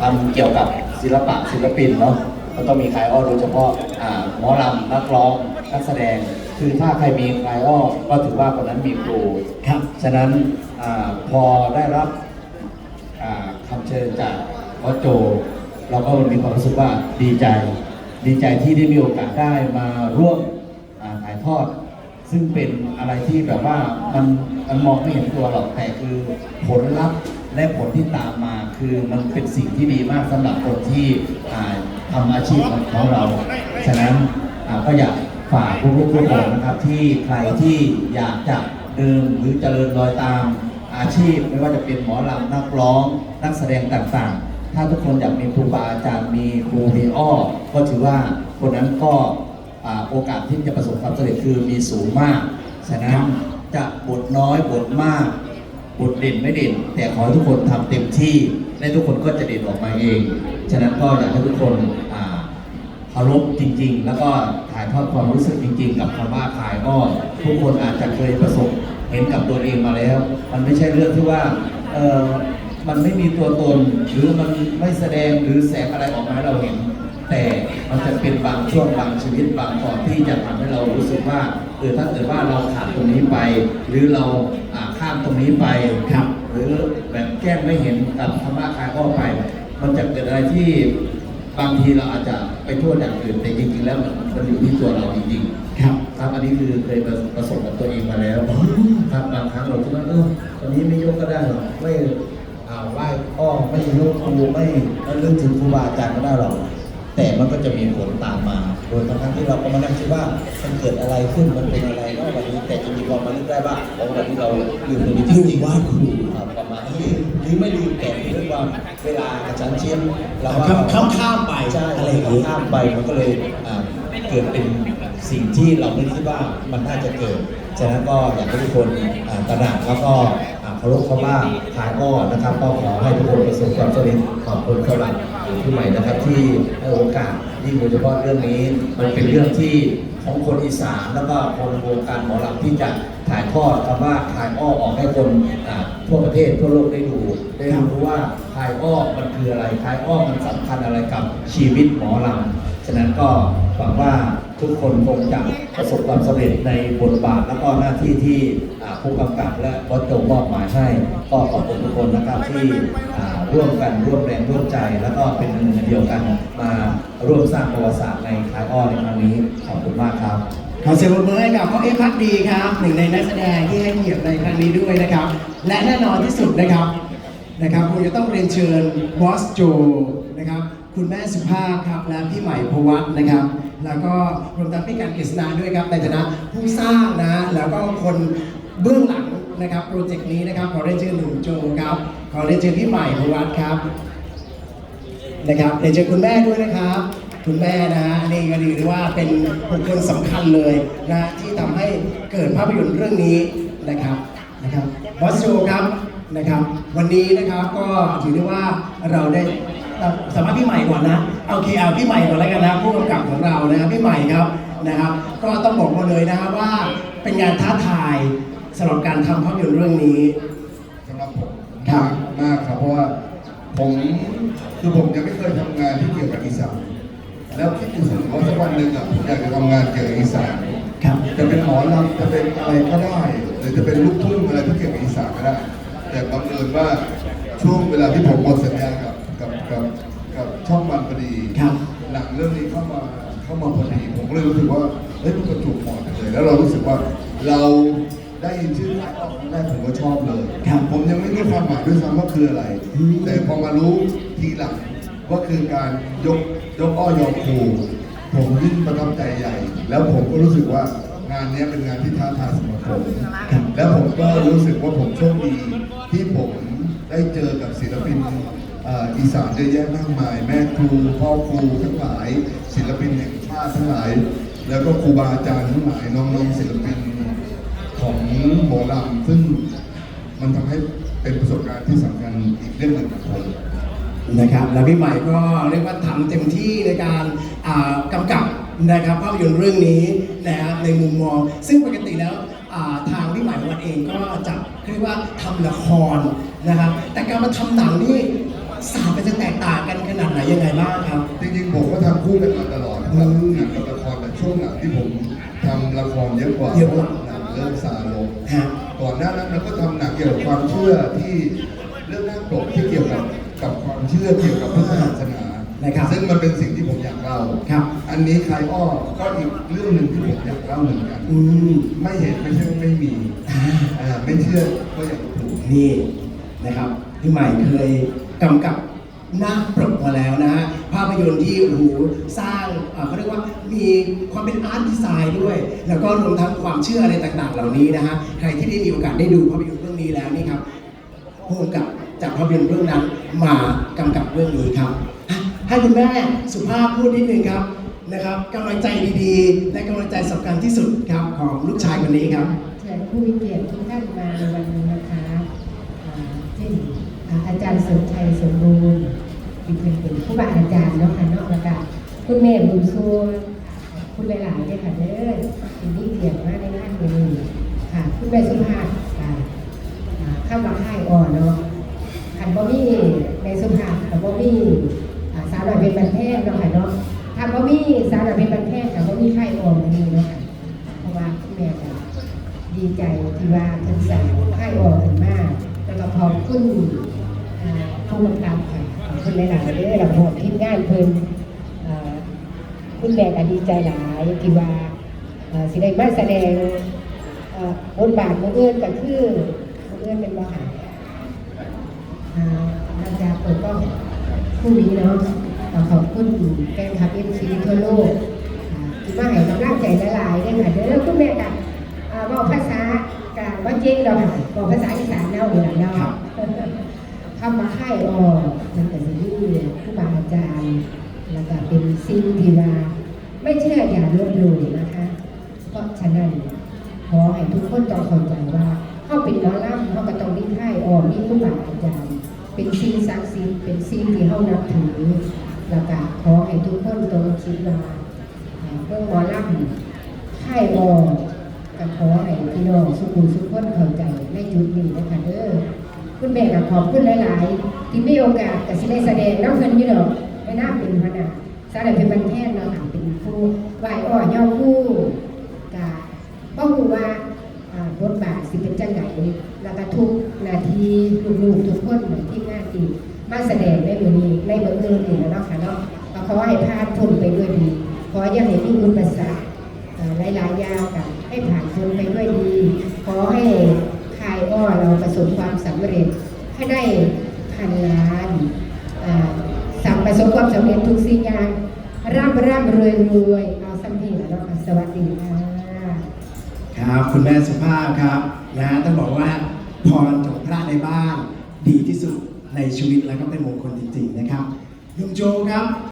ทำเกี่ยวกับศิลปะศิลปินเนาะก็ต้องมีคลายอ้อโดยเฉพาะอ่าหมอลำนักร้องนักแสดง คือถ้าใครมีคลายอ้อก็ถือว่าคนนั้นมีครูครับฉะนั้นอาพอได้รับอ่าคำเชิญจากวอโจ เราก็มีความรู้สึกว่าดีใจ ดีใจที่ได้มีโอกาสได้มาร่วมอ่าถ่ายทอด ซึ่งเป็นอะไรที่แบบว่ามันมันมองไม่เห็นตัวหรอกแต่คือผลลัพธ์และผลที่ตามมา คือมันเป็นสิ่งที่ดีมากสำหรับคนที่อ่าทำอาชีพของเรา ฉะนั้นอ่าก็อยากฝากผู้รู้ทุกคนนะครับที่ใครที่อยากจะเดินหรือเจริญรอยตามอาชีพ ไม่ว่าจะเป็นหมอลำนักร้อง นักแสดงต่างๆ ถ้าทุกคนอยากมีครูบาอาจารย์มีครูมีอ้อก็ถือว่าคนนั้นก็อ่าโอกาสที่จะประสบความสำเร็จคือมีสูงมาก ฉะนั้นจะบทน้อยบทมากบทเด่นไม่เด่น แต่ขอให้ทุกคนทำเต็มที่ และทุกคนก็จะเด่นออกมาเอง ฉะนั้นก็อยากให้ทุกคนอ่าเคารพจริง ๆ แล้วก็ถ่ายทอดความรู้สึกจริง ๆ กับคำว่าขายอ้อทุกคนอาจจะเคยประสบเห็นกับตัวเองมาแล้ว มันไม่ใช่เรื่องที่ว่าเออมันไม่มีตัวตนหรือมันไม่แสดงหรือแสงอะไรออกมาให้เราเห็น แต่มันจะเป็นบางช่วงบางชีวิตบางตอนที่จะทำให้เรารู้สึกว่าเออถ้าเกิดว่าเราขาดตรงนี้ไป หรือเราอ่าข้ามตรงนี้ไปครับหรือแบบ แก้มไม่เห็นกับธรรมะคายก็ไป มันจะเกิดอะไรที่บางทีเราอาจจะไปโทษอย่างอื่นแต่จริงๆแล้วมันมันอยู่ที่ตัวเราจริงๆครับครับอันนี้คือเคยประสบกับตัวเองมาแล้วครับบางครั้งเราคิดว่าเออตอนนี้ไม่ยกก็ได้หรอกไม่อ่าไหว้อ้อไม่ยกครูไม่ไม่เรื่องถึงครูบาอาจารย์ก็ได้หรอก แต่มันก็จะมีผลตามมา โดยทั้งๆที่เราก็มานั่งคิดว่ามันเกิดอะไรขึ้นมันเป็นอะไรเนาะวันนี้แต่จะมีความมานึกได้ว่าโอ้วันนี้เราลืมตรงนี้จริงๆว่าครูครับประมาณนี้หรือไม่ลืมแต่เรื่องว่าเวลากระชั้นชิดเราว่าข้ามข้ามไปใช่อะไรอย่างนี้ข้ามไปมันก็เลยอ่าเกิดเป็นสิ่งที่เราไม่ได้คิดว่ามันน่าจะเกิดฉะนั้นก็อยากให้ทุกคนอ่าตระหนักแล้วก็อ่าเคารพคำว่าทายอ้อนะครับก็ขอให้ทุกคนประสบความสำเร็จขอบคุณสำหรับ ผู้ใหม่นะครับที่ให้โอกาสยิ่งโดยเฉพาะเรื่องนี้ มันเป็นเรื่องที่ของคนอีสานแล้วก็คนวงการหมอลำที่จะถ่ายทอดคำว่าทายอ้อออกให้คนทั่วประเทศทั่วโลกได้ดูได้รู้ว่าทายอ้อมันคืออะไรทายอ้อมันสำคัญอะไรกับชีวิตหมอลำฉะนั้นก็หวังว่าทุกคนคงจะประสบความสำเร็จในบทบาทแล้วก็หน้าที่ที่ผู้กำกับและวัดโจมอบหมายให้ก็ขอบคุณทุกคนนะครับที่ ร่วมกันร่วมแรงร่วมใจ แล้วก็เป็นหนึ่งเดียวกันมาร่วมสร้างประวัติศาสตร์ในทายอ้อในครั้งนี้ขอบคุณมากครับขอเสียงปรบมือให้กับพ่อเอ๊พักดีครับหนึ่งในนักแสดงที่ให้เกียรติในครั้งนี้ด้วยนะครับ และแน่นอนที่สุดนะครับนะครับคงจะต้องเรียนเชิญบอสโจนะครับคุณแม่สุภาพครับและพี่ใหม่พวัตนะครับ แล้วก็รวมทั้งพี่การกฤษณาด้วยครับในฐานะผู้สร้างนะแล้วก็คนเบื้องหลัง นะครับโปรเจกต์นี้นะครับขอเรียนเชิญหนุ่มโจครับขอเรียนเชิญพี่ใหม่พวัตครับนะครับเดี๋ยวเจอคุณแม่ด้วยนะครับ คุณแม่นะฮะนนี้ก็ถือว่าเป็นบุคคลสำคัญเลยนะที่ทำให้เกิดภาพยนตร์เรื่องนี้นะครับนะครับบอสโจครับนะครับวันนี้นะครับก็ถือได้ว่าเราได้สามารถพี่ใหม่ก่อนนะโอเคเอาพี่ใหม่ก่อนแล้วกันนะผู้กำกับของเรานะครับพี่ใหม่ครับนะครับ ก็ต้องบอกมาเลยนะครับว่าเป็นงานท้าทาย สำหรับการทำภาพยนตร์เรื่องนี้ สำหรับผมครับมากครับเพราะว่าผมคือผมยังไม่เคยทำงานที่เกี่ยวกับอีสานแล้วคิดอยู่เสมอว่าสักวันหนึ่งอะผมอยากจะทำงานเกี่ยวกับอีสานครับ จะเป็นหมอลำจะเป็นอะไรก็ได้ หรือจะเป็นลูกทุ่งอะไรที่เกี่ยวกับอีสานก็ได้ แต่บังเอิญว่าช่วงเวลาที่ผมหมดสัญญากับกับกับกับช่องวันพอดีครับ หนังเรื่องนี้เข้ามาเข้ามาพอดีผมก็เลยรู้สึกว่าเฮ้ยมันประจวบเหมาะกันเลยแล้วเรารู้สึกว่าเรา ได้ยินชื่อไทยออกครั้งแรกผมก็ชอบเลยครับผมยังไม่รู้ความหมายด้วยซ้ำว่าคืออะไรอืมแต่พอมารู้ทีหลังว่าคือการยกยกอ้อยอครูผมยิ่งประทับใจใหญ่ แล้วผมก็รู้สึกว่างานเนี้ยเป็นงานที่ท้าทายสำหรับผมแล้วผมก็รู้สึกว่าผมโชคดีที่ผมได้เจอกับศิลปินเอ่ออีสานเยอะแยะมากมาย แม่ครูพ่อครูทั้งหลาย ศิลปินแห่งชาติทั้งหลาย แล้วก็ครูบาอาจารย์ทั้งหลายน้องๆศิลปิน ของหมอลำซึ่งมันทำให้เป็นประสบการณ์ที่สำคัญอีกเรื่องหนึ่งของผม นะครับแล้วพี่ใหม่ก็เรียกว่าทำเต็มที่ในการอ่ากำกับนะครับภาพยนตร์เรื่องนี้นะครับในมุมมอง ซึ่งปกติแล้วอ่าทางพี่ใหม่วันเองก็จะเรียกว่าทำละครนะครับแต่การมาทำหนังนี่สามมันจะแตกต่างกันนาดไหนยังไงบ้างครับ จริงๆผมก็ทำคู่กันมาตลอดนะครับอืมหนังกับละครแต่ช่วงหลังที่ผมทำละครเยอะกว่าเยอะกว่าหนัง เริ่มซาลงฮะก่อนหน้านั้นเราก็ทำหนังเกี่ยวกับความเชื่อที่เรื่องหน้าปกที่เกี่ยวกับกับความเชื่อเกี่ยวกับพุทธศาสนานะครับซึ่งมันเป็นสิ่งที่ผมอยากเล่าครับ อันนี้คลายอ้อก็อีกเรื่องหนึ่งที่ผมอยากเล่าเหมือนกัน อืมไม่เห็นไม่ใช่ว่าไม่มีอ่าอ่าไม่เชื่อก็อย่าลบหลู่นี่นะครับพี่ใหม่เคยกำกับ หน้าปรกมาแล้วนะฮะภาพยนตร์ที่โอ้โหสร้างเอ่อเขาเรียกว่ามีความเป็นอาร์ตดีไซน์ด้วย แล้วก็รวมทั้งความเชื่ออะไรต่างๆ เหล่านี้นะฮะใครที่ได้มีโอกาสได้ดูภาพยนตร์เรื่องนี้แล้วนี่ครับผู้กำกับจากภาพยนตร์เรื่องนั้นมากำกับเรื่องนี้ครับอะให้คุณแม่สุภาพพูดนิดนึงครับนะครับกำลังใจดีๆ และกำลังใจสำคัญที่สุดครับของลูกชายคนนี้ครับ เชิญผู้มีเกียรติทุกท่านมาในวันนี้นะคะอ่าเช่นอ่าอาจารย์สมชัยสม ที่เป็นเป็นผู้บาอาจารย์เนาะค่ะเนาะแล้วก็คุณแม่บุญชูคุณหลายๆเนี่ยค่ะเด้อเป็นที่เกียรติมากในงานนี้ค่ะ คุณแม่สุภาพอ่าข้ามวังไห้อ่อนเนาะขันบ่มีในสุภาพกับบ่มีอ่าสาวหน่อยเป็นบันแพงเนาะค่ะเนาะถ้าบ่มีสาวหน่อยเป็นบันแพงกับบ่มีไข่อ่อนนี่เนาะค่ะเพราะว่าคุณแม่ก็ดีใจที่ว่าท่านสั่งให้ออกถึงมากแล้วก็ขอบคุณอ่าผู้กำกับค่ะ คุณหลายๆเด้อหลังหอบทีมงานเพิ่นอ่าคุณแม่ก็ดีใจหลายที่ว่าอ่าสิได้มาแสดงบทบาทมืออื่นก็คือมืออื่นเป็นบ่หาอาหลังจากเปิดกล้องคู่นี้เนาะก็ขอบคุณแฟนคลับเอ็มซีทั่วโลกอ่าที่มาให้กำลังใจหลายๆเด้ค่ะเด้อคุณแม่ก็อ่าบอกภาษากลางว่าจริงเราบอกภาษาอีสานเล่าอยู่หลังเล่า คำว่าค่ายออกมันก็จะอยู่ผู้บาอาจารย์แล้วก็เป็นสิ่งที่ว่าไม่เชื่ออย่าลบหลู่นะคะเพราะฉะนั้นขอให้ทุกคนต้องเข้าใจว่าเข้าเป็นหมอลำเขาก็ต้องมีค่ายออกมีผู้บาอาจารย์ เป็นสิ่งศักดิ์สิทธิ์เป็นสิ่งที่เขานับถือแล้วก็ขอให้ทุกคนต้องคิดว่าอ่าเรื่องหมอลำค่ายออกก็ขอให้พี่น้องสุขุมสุขคนเข้าใจในจุดนี้นะคะเด้อ คุณแม่ก็ขอบคุณหลายๆ ที่มีโอกาสกับสิได้แสดงน้องเพิ่นอยู่ดอกไม่น่าเป็นพนาสารเป็นบันแทนเนาะค่ะเป็นผู้ไหวอ่อนย่อผู้กะบ่ฮู้ว่าอ่าบทบาทสิเป็นจังไดแล้วก็ทุกนาทีลูกๆทุกคนเหมือนที่งานดีมาแสดงในมือนี้ในมื้ออื่นอีกแล้วเนาะค่ะเนาะก็ขอให้ผ่านพ้นไปด้วยดีขออย่าให้มีอุปสรรคหลายๆยางกันให้ผ่านพ้นไปด้วยดี ขอให้ คายอ้อเราประสบความสำเร็จให้ได้พันล้านสั่งประสบความสำเร็จทุกสิ่งอย่างร่ำร่ำรวยรวยเอาสัมพีแล้วเนาะค่ะสวัสดีค่ะครับคุณแม่สุภาพครับนะต้องบอกว่าพรของพระในบ้านดีที่สุดในชีวิตแล้วก็เป็นมงคลจริงๆนะครับลุงโจครับ